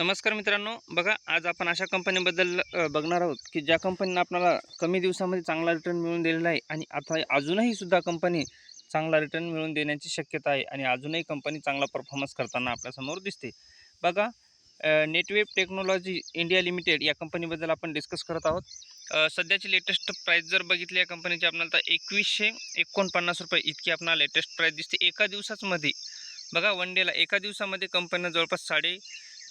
नमस्कार मित्रांनो. बघा आज आपण अशा कंपनीबद्दल बघणार आहोत की ज्या कंपनीनं आपल्याला कमी दिवसामध्ये चांगला रिटर्न मिळवून दिलेला आहे आणि आता अजूनही सुद्धा कंपनी चांगला रिटर्न मिळवून देण्याची शक्यता आहे आणि अजूनही कंपनी चांगला परफॉर्मन्स करताना आपल्यासमोर दिसते. बघा नेटवेब टेक्नॉलॉजी इंडिया लिमिटेड या कंपनीबद्दल आपण डिस्कस करत आहोत. सध्याची लेटेस्ट प्राईस जर बघितली या कंपनीची आपल्याला तर एकवीसशे एकोणपन्नास रुपये इतकी आपल्याला लेटेस्ट प्राईस दिसते एका दिवसाचमध्ये. बघा वन डेला एका दिवसामध्ये कंपनीनं जवळपास साडे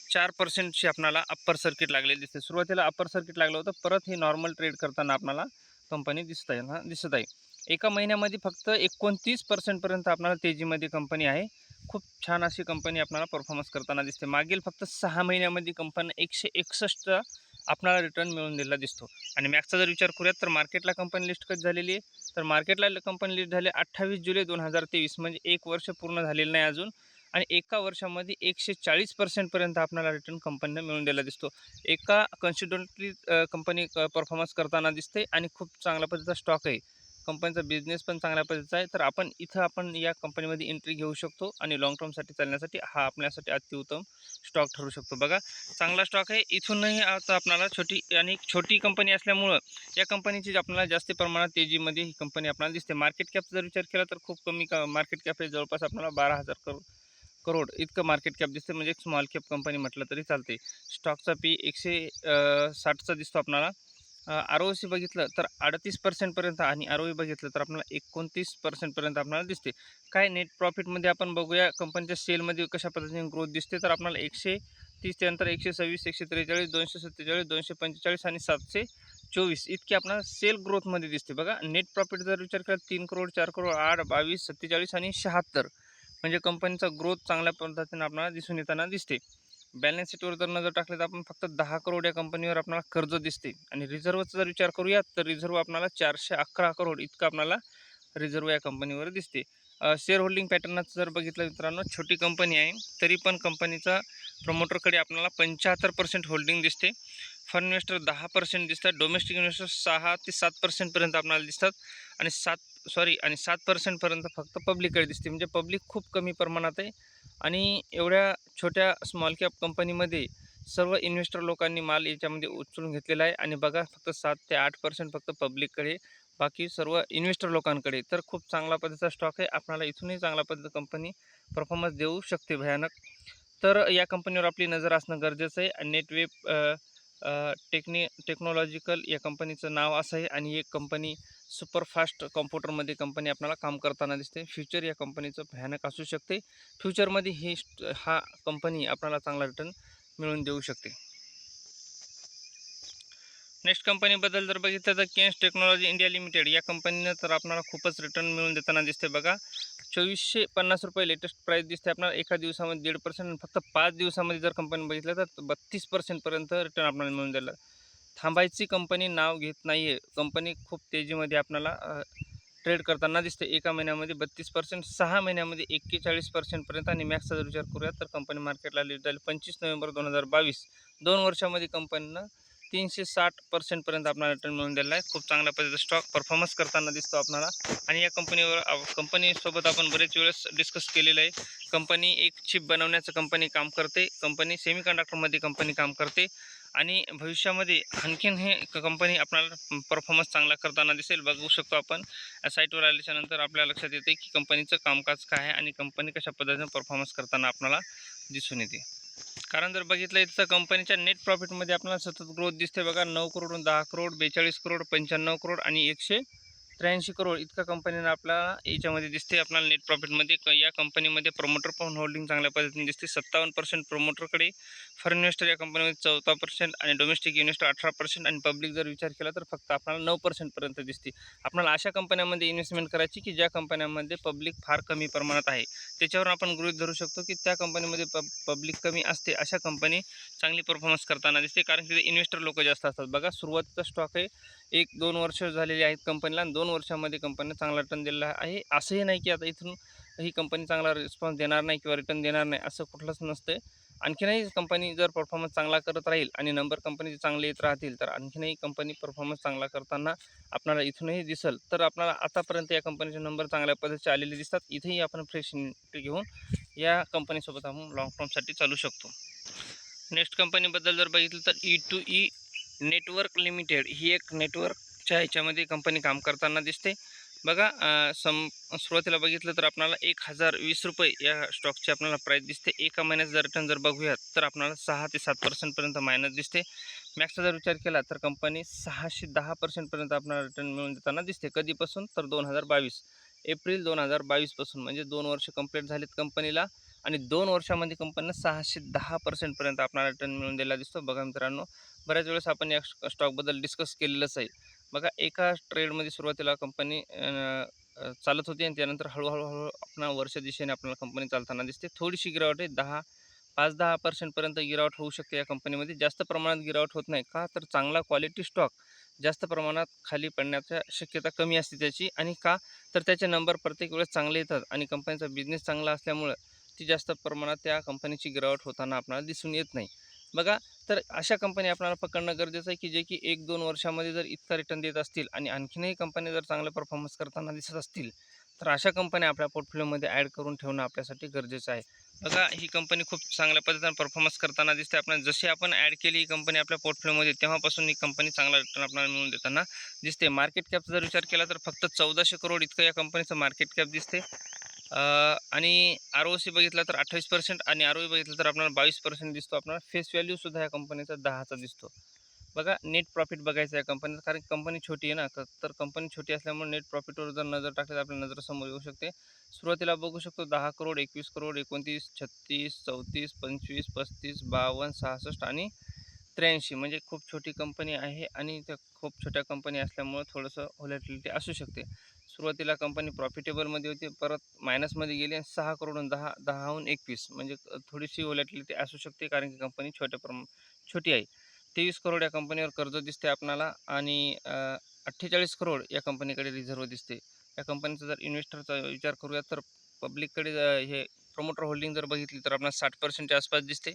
चार पर्सेंटची आपणाला अप्पर सर्किट लागलेली दिसते. सुरुवातीला अप्पर सर्किट लागलं होतं परत हे नॉर्मल ट्रेड करताना आपल्याला कंपनी दिसत आहे ना दिसत आहे. एका महिन्यामध्ये फक्त एकोणतीस पर्सेंटपर्यंत आपणाला तेजीमध्ये कंपनी आहे. खूप छान अशी कंपनी आपणाला परफॉर्मन्स करताना दिसते. मागील फक्त सहा महिन्यामध्ये कंपनी एकशे एकसष्ट आपणाला रिटर्न मिळून दिलेला दिसतो. आणि मॅक्सचा जर विचार करूयात तर मार्केटला कंपनी लिस्ट कधी झालेली आहे? तर मार्केटला कंपनी लिस्ट झाली अठ्ठावीस जुलै दोन हजार तेवीस म्हणजे एक वर्ष पूर्ण झालेलं नाही अजून. आणि एका वर्षामध्ये एकशे चाळीस पर्सेंटपर्यंत आपल्याला रिटर्न कंपनीनं मिळून दिला दिसतो. एका कन्सिडंटली कंपनी परफॉर्मन्स करताना दिसते आणि खूप चांगल्या पद्धतीचा स्टॉक आहे. कंपनीचा बिझनेस पण चांगल्या पद्धतीचा आहे. तर आपण इथं आपण या कंपनीमध्ये एंट्री घेऊ शकतो आणि लॉंग टर्मसाठी चालण्यासाठी हा आपल्यासाठी अतिउत्तम स्टॉक ठरू शकतो. बघा चांगला स्टॉक आहे. इथूनही आता आपल्याला छोटी आणि छोटी कंपनी असल्यामुळं या कंपनीची आपल्याला जास्त प्रमाणात तेजीमध्ये ही कंपनी आपल्याला दिसते. मार्केट कॅप जर विचार केला तर खूप कमी का मार्केट कॅप आहे जवळपास आपल्याला बारा हजार करोड करोड इतकं मार्केट कॅप दिसते म्हणजे एक स्मॉल कॅप कंपनी म्हटलं तरी चालते स्टॉकचा पी एकशे साठचा दिसतो आपणाला. आर ओ सी बघितलं तर अडतीस पर्सेंटपर्यंत आणि आर ओ बघितलं तर आपल्याला एकोणतीस पर्सेंटपर्यंत आपल्याला दिसते काय नेट प्रॉफिटमध्ये आपण बघूया. कंपनीच्या सेलमध्ये कशा पद्धतीने ग्रोथ दिसते तर आपल्याला एकशे तीस त्यानंतर एकशे सव्वीस एकशे त्रेचाळीस दोनशे सत्तेचाळीस दोनशे पंचेचाळीस आणि सातशे चोवीस इतकी आपल्याला सेल ग्रोथमध्ये दिसते बघा नेट प्रॉफिट जर विचार केला तीन करोड चार करोड आठ बावीस सत्तेचाळीस आणि शहात्तर. म्हणजे कंपनीचा ग्रोथ चांगल्या पद्धतीने आपल्याला दिसून येताना दिसते. बॅलन्स शीटवर जर नजर टाकली तर आपण फक्त दहा करोड या कंपनीवर आपल्याला कर्ज दिसते. आणि रिझर्वचा जर विचार करूयात तर रिझर्व आपल्याला चारशे अकरा करोड इतकं आपल्याला रिझर्व या कंपनीवर दिसते. शेअर होल्डिंग पॅटर्नचं जर बघितलं मित्रांनो छोटी कंपनी आहे तरी पण कंपनीचा प्रमोटरकडे आपल्याला पंच्याहत्तर पर्सेंट होल्डिंग दिसते. फंड इन्व्हेस्टर दहा पर्सेंट दिसतात डोमेस्टिक इन्व्हेस्टर सहा ते सात पर्सेंटपर्यंत आपल्याला दिसतात. आणि सात सॉरी आणि सात पर्सेंटपर्यंत फक्त पब्लिककडे दिसते. म्हणजे पब्लिक खूप कमी प्रमाणात आहे. आणि एवढ्या छोट्या स्मॉल कॅप कंपनीमध्ये सर्व इन्व्हेस्टर लोकांनी माल याच्यामध्ये उचलून घेतलेला आहे. आणि बघा फक्त सात ते आठ पर्सेंट फक्त पब्लिककडे बाकी सर्व इन्व्हेस्टर लोकांकडे. तर खूप चांगला पद्धतीचा स्टॉक आहे. आपल्याला इथूनही चांगला पद्धती कंपनी परफॉर्मन्स देऊ शकते भयानक. तर या कंपनीवर आपली नजर असणं गरजेचं आहे. आणि नेटवेब टेक्नि टेक्नॉलॉजिकल या कंपनीचं नाव असं आहे. आणि एक कंपनी सुपरफास्ट कॉम्प्युटरमध्ये कंपनी आपल्याला काम करताना दिसते. फ्युचर या कंपनीचं भयानक असू शकते. फ्युचरमध्ये ही हा कंपनी आपल्याला चांगला रिटर्न मिळवून देऊ शकते. नेक्स्ट कंपनीबद्दल जर बघितलं तर केन्स टेक्नॉलॉजी इंडिया लिमिटेड या कंपनीनं तर आपल्याला खूपच रिटर्न मिळून देताना दिसते बघा. चोवीसशे पन्नास रुपये लेटेस्ट प्राईस दिसते. आपल्याला एका दिवसामध्ये दीड पर्सेंट फक्त पाच दिवसामध्ये जर कंपनी बघितलं तर बत्तीस पर्सेंटपर्यंत रिटर्न आपल्याला मिळून दिलं. थांबायची कंपनी नाव घेत नाही आहे कंपनी खूप तेजीमध्ये आपल्याला ट्रेड करताना दिसते. एका महिन्यामध्ये बत्तीस पर्सेंट सहा महिन्यामध्ये एक्केचाळीस पर्सेंटपर्यंत आणि मॅक्सचा जर विचार करूया तर कंपनी मार्केटला लिस्ट झाली पंचवीस नोव्हेंबर दोन हजार बावीस. दोन वर्षामध्ये कंपनीनं तीनशे साठ पर्सेंटपर्यंत आपल्याला रिटर्न मिळून दिलेला आहे. खूप चांगल्या पद्धतीचा स्टॉक परफॉर्मन्स करताना दिसतो आपल्याला. आणि या कंपनीवर कंपनीसोबत आपण बरेच वेळेस डिस्कस केलेलं आहे. कंपनी एक चिप बनवण्याचं कंपनी काम करते. कंपनी सेमी कंडक्टरमध्ये कंपनी काम करते. आणि भविष्यामध्ये आणखीन हे कंपनी आपल्याला परफॉर्मन्स चांगला करताना दिसेल. बघू शकतो आपण. साईटवर आल्याच्यानंतर आपल्या लक्षात येते की कंपनीचं कामकाज काय आहे आणि कंपनी कशा पद्धतीने परफॉर्मन्स करताना आपल्याला दिसून येते. कारण जर बघितलं तर कंपनीच्या नेट प्रॉफिटमध्ये आपल्याला सतत ग्रोथ दिसते बघा. नऊ करोड दहा करोड बेचाळीस करोड पंच्याण्णव करोड आणि एकशे त्र्याऐंशी करोड इतका कंपनीनं आपल्याला याच्यामध्ये दिसते आपल्याला नेट प्रॉफिटमध्ये या कंपनीमध्ये प्रमोटर पण होल्डिंग चांगल्या पद्धतीने दिसते सत्तावन्न पर्सेंट प्रमोटरकडे फॉरेन इन्व्हेस्टर या कंपनीमध्ये चौदा पर्सेंट आणि डोमेस्टिक इन्व्हेस्टर अठरा पर्सेंट आणि पब्लिक जर विचार केला तर फक्त आपल्याला नऊ पर्सेंटपर्यंत दिसते आपल्याला अशा कंपन्यांमध्ये इन्व्हेस्टमेंट करायची की ज्या कंपन्यांमध्ये पब्लिक फार कमी प्रमाणात आहे. त्याच्यावर आपण गृहीत धरू शकतो की त्या कंपनीमध्ये प पब्लिक कमी असते अशा कंपनी चांगली परफॉर्मन्स करताना दिसते. कारण की इन्व्हेस्टर लोक जास्त असतात. बघा सुरुवातीचा स्टॉक आहे एक दोन वर्ष झालेली आहेत कंपनीला आणि दोन वर्षामध्ये कंपनीने चांगला रिटर्न दिलेला आहे. असंही नाही की आता इथून ही कंपनी चांगला रिस्पॉन्स देणार नाही किंवा रिटर्न देणार नाही असं कुठलंच नसतं आणखीनही कंपनी जर परफॉर्मन्स चांगला करत राहील आणि नंबर कंपनीचे चांगले येत राहतील तर आणखीनही कंपनी परफॉर्मन्स चांगला करताना आपणाला इथूनही दिसेल. तर आपणाला आतापर्यंत या कंपनीचे नंबर चांगल्या पद्धतीचे आलेले दिसतात. इथेही आपण फ्रेश घेऊन या कंपनीसोबत आपण लॉंग टर्मसाठी चालू शकतो. नेक्स्ट कंपनीबद्दल जर बघितलं तर E to E network limited ही एक नेटवर्कच्या ह्याच्यामध्ये कंपनी काम करताना दिसते. बघा सम सुरुवातीला बघितलं तर आपल्याला एक हजार वीस रुपये या स्टॉकची आपल्याला प्राईस दिसते. एका महिन्याचं जर रिटर्न जर बघूयात तर आपल्याला सहा ते सात पर्सेंटपर्यंत मायनस दिसते. मॅक्सचा जर विचार केला तर कंपनी सहाशे दहा पर्सेंटपर्यंत आपल्याला रिटर्न मिळून देताना दिसते. कधीपासून? तर दोन हजार बावीस. एप्रिल दोन हजार बावीसपासून म्हणजे दोन वर्ष कंप्लीट झालीत कंपनीला आणि दोन वर्षामध्ये कंपनीनं सहाशे दहा पर्सेंटपर्यंत आपणाला रिटर्न मिळून दिला दिसतो. बघा मित्रांनो बऱ्याच वेळेस आपण या स्टॉकबद्दल डिस्कस केलेलंच आहे. बघा एका ट्रेडमध्ये सुरुवातीला कंपनी चालत होती आणि त्यानंतर हळूहळू हळू आपल्या वर्ष दिशेने आपल्याला कंपनी चालताना दिसते. थोडीशी गिरावट आहे. दहा पाच दहा पर्सेंटपर्यंत गिरावट होऊ शकते या कंपनीमध्ये जास्त प्रमाणात गिरावट होत नाही. का? तर चांगला क्वालिटी स्टॉक जास्त प्रमाणात खाली पडण्याच्या शक्यता कमी असते त्याची. आणि का? तर त्याचे नंबर प्रत्येक वेळेस चांगले येतात आणि कंपनीचा बिझनेस चांगला असल्यामुळं ती जास्त प्रमाणात त्या कंपनीची गिरावट होताना आपल्याला दिसून येत नाही. बघा तर अशा कंपनी आपल्याला पकडणं गरजेचं आहे की जे की एक दोन वर्षामध्ये जर इतका रिटर्न देत असतील आणि आणखीनही कंपनी जर चांगला परफॉर्मन्स करताना दिसत असतील तर अशा कंपन्या आपल्या पोर्टफोलिओमध्ये ॲड करून ठेवणं आपल्यासाठी गरजेचं आहे. बघा ही कंपनी खूप चांगल्या पद्धतीने परफॉर्मन्स करताना दिसते. आपण जशी आपण ॲड केली ही कंपनी आपल्या पोर्टफोलिओमध्ये तेव्हापासून ही कंपनी चांगला रिटर्न आपल्याला मिळून देताना दिसते. मार्केट कॅपचा जर विचार केला तर फक्त चौदाशे करोड इतकं या कंपनीचं मार्केट कॅप दिसते. आणि आर ओ सी बघितला तर अठ्ठावीस पर्सेंट आणि आर ओ बघितलं तर आपल्याला बावीस पर्सेंट दिसतो. आपल्याला फेस व्हॅल्यूसुद्धा या कंपनीचा दहाचा दिसतो. बघा नेट प्रॉफिट बघायचं आहे कंपनीचं कारण कंपनी छोटी आहे ना तर कंपनी छोटी असल्यामुळे नेट प्रॉफिटवर जर नजर टाकली तर आपल्या नजरेसमोर येऊ शकते. सुरुवातीला बघू शकतो दहा करोड एकवीस करोड एकोणतीस छत्तीस चौतीस पंचवीस पस्तीस बावन्न सहासष्ट आणि त्र्याऐंशी म्हणजे खूप छोटी कंपनी आहे आणि त्या खूप छोट्या कंपनी असल्यामुळं थोडंसं व्हॉलॅटिलिटी असू शकते. सुरुवातीला कंपनी प्रॉफिटेबलमध्ये होती परत मायनसमध्ये गेली आणि सहा करोडून दहा दहाहून एकवीस म्हणजे थोडीशी व्हॉलॅटिलिटी असू शकते कारण की कंपनी छोट्या प्रम छोटी आहे. तेवीस करोड या कंपनीवर कर्ज दिसते आपणाला आणि अठ्ठेचाळीस करोड या कंपनीकडे रिझर्व दिसते या कंपनीचा जर इन्व्हेस्टरचा विचार करूया तर पब्लिककडे हे प्रमोटर होल्डिंग जर बघितली तर आपल्याला साठ पर्सेंटच्या आसपास दिसते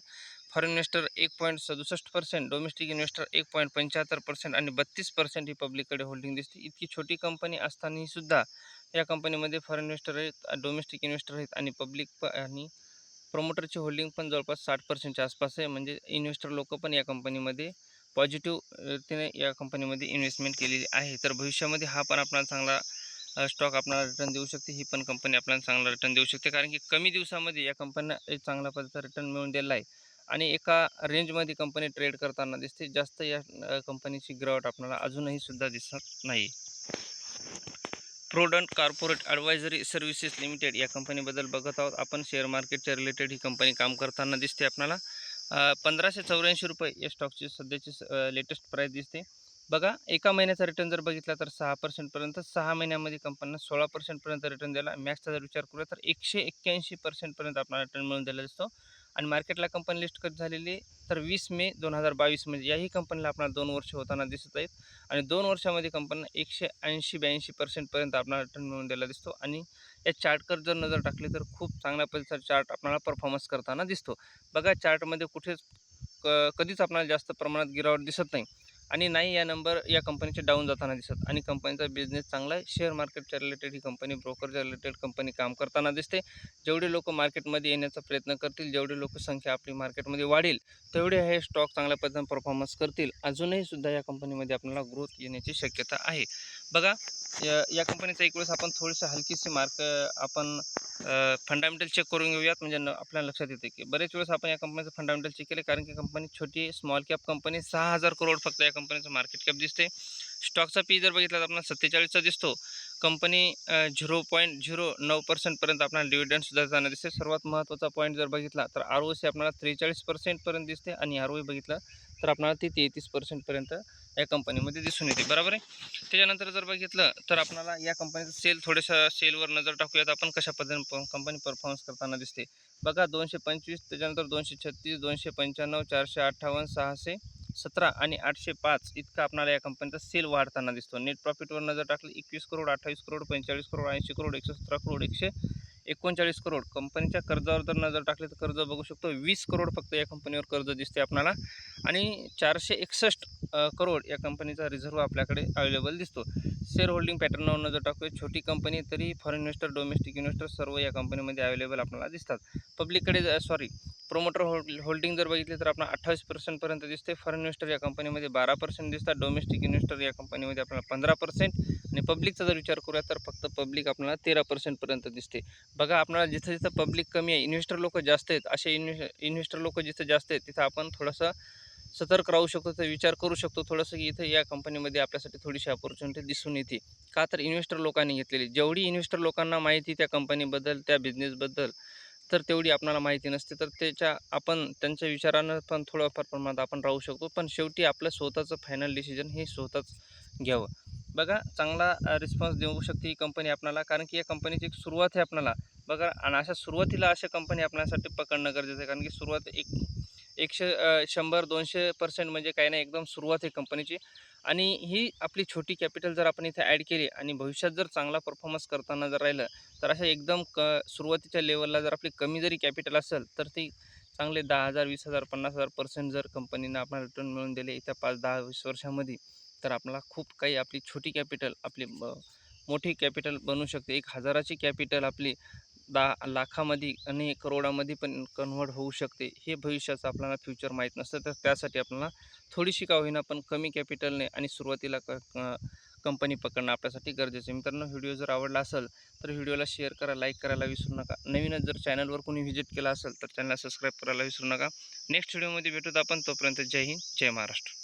फॉरेन इन्व्हेस्टर एक पॉईंट सदुसष्ट पर्सेंट डोमेस्टिक इन्व्हेस्टर एक पॉईंट पंच्याहत्तर पर्सेंट आणि बत्तीस पर्सेंट ही पब्लिककडे होल्डिंग दिसते. इतकी छोटी कंपनी असतानाही सुद्धा या कंपनीमध्ये फॉरेन इन्व्हेस्टर आहेत डोमेस्टिक इन्व्हेस्टर आहेत आणि पब्लिक प आणि प्रमोटरची होल्डिंग पण जवळपास साठ पर्सेंटच्या आसपास आहे. म्हणजे इन्व्हेस्टर लोक पण या कंपनीमध्ये पॉझिटिव्ह रीतीने या कंपनीमध्ये इन्व्हेस्टमेंट केलेली आहे. तर भविष्यामध्ये हा पण आपल्याला चांगला स्टॉक आपल्याला रिटर्न देऊ शकते. ही पण कंपनी आपल्याला चांगला रिटर्न देऊ शकते. कारण की कमी दिवसामध्ये या कंपनीला एक चांगल्या पद्धतीचा रिटर्न मिळून दिलेला आहे. आणि एका रेंजमध्ये कंपनी ट्रेड करताना दिसते. जास्त या कंपनीची गिरावट आपल्याला अजूनही सुद्धा दिसत नाही. Prudent corporate advisory services limited या कंपनीबद्दल बघत आहोत. आपण शेअर मार्केटच्या रिलेटेड ही कंपनी काम करताना दिसते आपल्याला. पंधराशे चौऱ्याऐंशी रुपये या स्टॉकची सध्याची लेटेस्ट प्राईस दिसते. बघा एका महिन्याचा रिटर्न जर बघितला तर सहा पर्सेंटपर्यंत सहा महिन्यामध्ये कंपनीनं सोळा पर्सेंटपर्यंत रिटर्न दिला. मॅक्सचा जर विचार करूया तर एकशे एक्क्याऐंशी पर्सेंटपर्यंत आपल्याला रिटर्न मिळून दिला दिसतो. आणि मार्केटला कंपनी लिस्ट कधी झालेली तर वीस मे दोन हजार बावीस म्हणजे याही कंपनीला आपल्याला दोन वर्ष होताना दिसत आहेत. आणि दोन वर्षामध्ये कंपनीनं एकशे ऐंशी ब्याऐंशी पर्सेंटपर्यंत आपल्याला रिटर्न मिळून दिला दिसतो. आणि या चार्टकर जर नजर टाकली तर खूप चांगल्या पद्धतीचा चार्ट आपल्याला परफॉर्मन्स करताना दिसतो. बघा चार्टमध्ये कुठेच क कधीच आपल्याला जास्त प्रमाणात गिरावट दिसत नाही. आणि नाही या नंबर या कंपनीचे डाऊन जाताना दिसत. आणि कंपनीचा बिझनेस चांगला आहे. शेअर मार्केटच्या रिलेटेड ही कंपनी ब्रोकरच्या रिलेटेड कंपनी काम करताना दिसते. जेवढे लोक मार्केटमध्ये येण्याचा प्रयत्न करतील जेवढे लोकसंख्या आपली मार्केटमध्ये वाढेल तेवढे हे स्टॉक चांगल्या पद्धतीने परफॉर्मन्स करतील. अजूनही सुद्धा या कंपनीमध्ये आपल्याला ग्रोथ येण्याची शक्यता आहे. बघा या या कंपनीचा एक वेळेस आपण थोडीशी हलकीशी मार्क आपण फंडामेंटल चेक करून घेऊयात. म्हणजे न आपल्याला लक्षात येते की बरेच वेळेस आपण या कंपनीचं फंडामेंटल चेक केले कारण की कंपनी छोटी स्मॉल कॅप कंपनी सहा हजार करोड फक्त या कंपनीचं मार्केट कॅप दिसते. स्टॉकचा पी जर बघितला तर आपल्याला सत्तेचाळीसचा दिसतो. कंपनी झिरो पॉईंट झिरो नऊ पर्सेंटपर्यंत आपल्याला डिव्हिडंडसुद्धा जाणं दिसते. सर्वात महत्त्वाचा पॉईंट जर बघितला तर आर ओ सी आपल्याला त्रेचाळीस पर्सेंटपर्यंत दिसते आणि आर ओ बघितलं तर आपल्याला ती तेहतीस पर्सेंटपर्यंत या कंपनीमध्ये दिसून येते. बरोबर आहे? त्याच्यानंतर जर बघितलं तर आपल्याला या कंपनीचं सेल थोडंसं सेलवर नजर टाकूयात. आपण कशा पद्धतीने कंपनी परफॉर्मन्स करताना दिसते. बघा दोनशे पंचवीस त्याच्यानंतर दोनशे छत्तीस दोनशे पंच्याण्णव चारशे अठ्ठावन्न सहाशे सतरा आणि आठशे पाच इतका आपल्याला या कंपनीचा सेल वाढताना दिसतो. नेट प्रॉफिटवर नजर टाकली एकवीस करोड अठ्ठावीस करोड पंचेचाळीस करोड ऐंशी करोड एकशे सतरा करोड एकशे एकोणचाळीस करोड. कंपनीच्या कर्जावर जर नजर टाकली तर कर्ज बघू शकतो. वीस करोड फक्त या कंपनीवर कर्ज दिसते आपल्याला आणि चारशे एकसष्ट करोड या कंपनीचा रिझर्व आपल्याकडे अवेलेबल दिसतो. शेअर होल्डिंग पॅटर्नवर नजर टाकूया. छोटी कंपनी तरी फॉरेन इन्व्हेस्टर डोमेस्टिक इन्व्हेस्टर सर्व या कंपनीमध्ये अवेलेबल आपल्याला दिसतात. पब्लिककडे सॉरी प्रोमोटर होल्ड होल्डिंग जर बघितली तर आपण अठ्ठावीस पर्सेंटपर्यंत दिसते फॉरेन इन्व्हेस्टर या कंपनीमध्ये बारा पर्सेंट दिसतात. डोमेस्टिक इन्व्हेस्टर या कंपनीमध्ये आपल्याला पंधरा पर्सेंट आणि पब्लिकचा जर विचार करूया तर फक्त पब्लिक आपल्याला तेरा पर्सेंटपर्यंत दिसते. बघा आपल्याला जिथं जिथं पब्लिक कमी आहे इन्व्हेस्टर लोक जास्त आहेत. असे इन्व्हे इन्व्हेस्टर लोक जिथं जास्त आहेत तिथं आपण थोडंसं सतर्क राहू शकतो तर विचार करू शकतो. थोडंसं की इथं या कंपनीमध्ये आपल्यासाठी थोडीशी अपॉर्च्युनिटी दिसून येते. का तर इन्व्हेस्टर लोकांनी घेतलेली. जेवढी इन्व्हेस्टर लोकांना माहिती त्या कंपनीबद्दल त्या बिझनेसबद्दल तर तेवढी आपल्याला माहिती नसते. तर त्याच्या आपण त्यांच्या विचारानं पण थोडंफार प्रमाणात आपण राहू शकतो. पण शेवटी आपलं स्वतःचं फायनल डिसिजन हे स्वतःच घ्यावं. बघा चांगला रिस्पॉन्स देऊ शकते ही कंपनी आपल्याला कारण की या कंपनीची एक सुरुवात आहे आपल्याला बघा आणि अशा सुरुवातीला अशा कंपनी आपल्यासाठी पकडणं गरजेचं आहे. कारण की सुरुवात एक एकशे शंभर दोनशे पर्सेंट म्हणजे काही नाही एकदम सुरुवात आहे कंपनीची आणि ही आपली छोटी कॅपिटल जर आपण इथे ॲड केली आणि भविष्यात जर चांगला परफॉर्मन्स करताना जर राहिलं तर अशा एकदम क सुरुवातीच्या लेवलला जर आपली कमी जरी कॅपिटल असेल तर ती चांगले दहा हजार वीस हजार पन्नास हजार पर्सेंट जर कंपनीनं आपल्याला रिटर्न मिळून दिले येत्या पाच दहा वीस वर्षामध्ये तर आपल्याला खूप काही आपली छोटी कॅपिटल आपली ब- मोठी कॅपिटल बनू शकते. एक हजाराची कॅपिटल आपली दहा लाखामध्ये आणि करोडामध्ये पण कन्वर्ट होऊ शकते. हे भविष्याचं आपल्याला फ्युचर माहीत नसतं. तर त्यासाठी आपल्याला थोडीशी का होईना पण कमी कॅपिटलने आणि सुरुवातीला क कंपनी पकडणं आपल्यासाठी गरजेचं आहे. मित्रांनो व्हिडिओ जर आवडला असेल तर व्हिडिओला शेअर करा लाईक करायला विसरू नका. नवीनच जर चॅनलवर कोणी व्हिजिट केला असेल तर चॅनलला सबस्क्राईब करायला विसरू नका. नेक्स्ट व्हिडिओमध्ये भेटूत आपण. तोपर्यंत जय हिंद जय महाराष्ट्र.